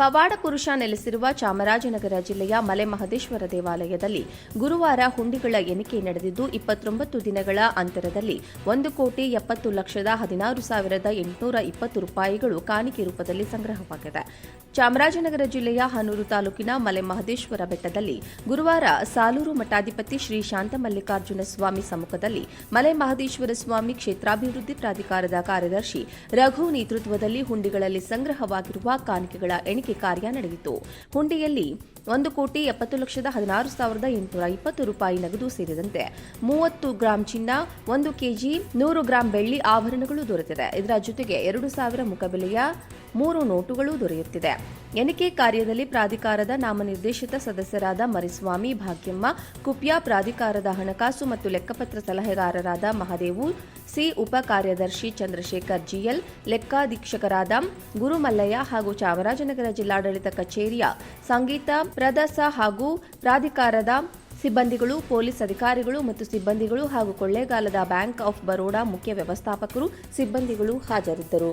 ಪವಾಡ ಪುರುಷ ನೆಲೆಸಿರುವ ಚಾಮರಾಜನಗರ ಜಿಲ್ಲೆಯ ಮಲೆ ಮಹದೇಶ್ವರ ದೇವಾಲಯದಲ್ಲಿ ಗುರುವಾರ ಹುಂಡಿಗಳ ಎಣಿಕೆ ನಡೆದಿದ್ದು, ಇಪ್ಪತ್ತೊಂಬತ್ತು ದಿನಗಳ ಅಂತರದಲ್ಲಿ ಒಂದು ಕೋಟಿ ಎಪ್ಪತ್ತು ಲಕ್ಷದ ಹದಿನಾರು ಸಾವಿರದ ಎಂಟುನೂರ ಇಪ್ಪತ್ತು ರೂಪಾಯಿಗಳು ಕಾಣಿಕೆ ರೂಪದಲ್ಲಿ ಸಂಗ್ರಹವಾಗಿದೆ. ಚಾಮರಾಜನಗರ ಜಿಲ್ಲೆಯ ಹನೂರು ತಾಲೂಕಿನ ಮಲೆ ಮಹದೇಶ್ವರ ಬೆಟ್ಟದಲ್ಲಿ ಗುರುವಾರ ಸಾಲೂರು ಮಠಾಧಿಪತಿ ಶ್ರೀ ಶಾಂತಮಲ್ಲಿಕಾರ್ಜುನ ಸ್ವಾಮಿ ಸಮ್ಮುಖದಲ್ಲಿ ಮಲೆ ಮಹದೇಶ್ವರ ಸ್ವಾಮಿ ಕ್ಷೇತ್ರಾಭಿವೃದ್ಧಿ ಪ್ರಾಧಿಕಾರದ ಕಾರ್ಯದರ್ಶಿ ರಘು ನೇತೃತ್ವದಲ್ಲಿ ಹುಂಡಿಗಳಲ್ಲಿ ಸಂಗ್ರಹವಾಗಿರುವ ಕಾಣಿಕೆಗಳ ಎಣಿಕೆ ಕಾರ್ಯ ನಡೆಯಿತು. ಹುಂಡಿಯಲ್ಲಿ ಒಂದು ಕೋಟಿ ಎಪ್ಪತ್ತು ಲಕ್ಷದ ಹದಿನಾರು ಸಾವಿರದ ಎಂಟುನೂರ ಇಪ್ಪತ್ತು ರೂಪಾಯಿ ನಗದು ಸೇರಿದಂತೆ ಮೂವತ್ತು ಗ್ರಾಂ ಚಿನ್ನ, ಒಂದು ಕೆಜಿ, ನೂರು ಗ್ರಾಂ ಬೆಳ್ಳಿ ಆಭರಣಗಳು ದೊರೆತಿದೆ. ಇದರ ಜೊತೆಗೆ ಎರಡು ಸಾವಿರ ಮುಖಬೆಲೆಯ ಮೂರು ನೋಟುಗಳು ದೊರೆಯುತ್ತಿದೆ. ಎಣಿಕೆ ಕಾರ್ಯದಲ್ಲಿ ಪ್ರಾಧಿಕಾರದ ನಾಮನಿರ್ದೇಶಿತ ಸದಸ್ಯರಾದ ಮರಿಸ್ವಾಮಿ, ಭಾಗ್ಯಮ್ಮ, ಕುಪ್ಯಾ ಪ್ರಾಧಿಕಾರದ ಹಣಕಾಸು ಮತ್ತು ಲೆಕ್ಕಪತ್ರ ಸಲಹೆಗಾರರಾದ ಮಹದೇವು, ಸಿ ಉಪ ಕಾರ್ಯದರ್ಶಿ ಚಂದ್ರಶೇಖರ್ ಜಿಎಲ್, ಲೆಕ್ಕಾಧೀಕ್ಷಕರಾದ ಗುರುಮಲ್ಲಯ್ಯ ಹಾಗೂ ಚಾಮರಾಜನಗರ ಜಿಲ್ಲಾಡಳಿತ ಕಚೇರಿಯ ಸಂಗೀತ ಪ್ರದಸ ಹಾಗೂ ಪ್ರಾಧಿಕಾರದ ಸಿಬ್ಬಂದಿಗಳು, ಪೊಲೀಸ್ ಅಧಿಕಾರಿಗಳು ಮತ್ತು ಸಿಬ್ಬಂದಿಗಳು ಹಾಗೂ ಕೊಳ್ಳೇಗಾಲದ ಬ್ಯಾಂಕ್ ಆಫ್ ಬರೋಡಾ ಮುಖ್ಯ ವ್ಯವಸ್ಥಾಪಕರು, ಸಿಬ್ಬಂದಿಗಳು ಹಾಜರಿದ್ದರು.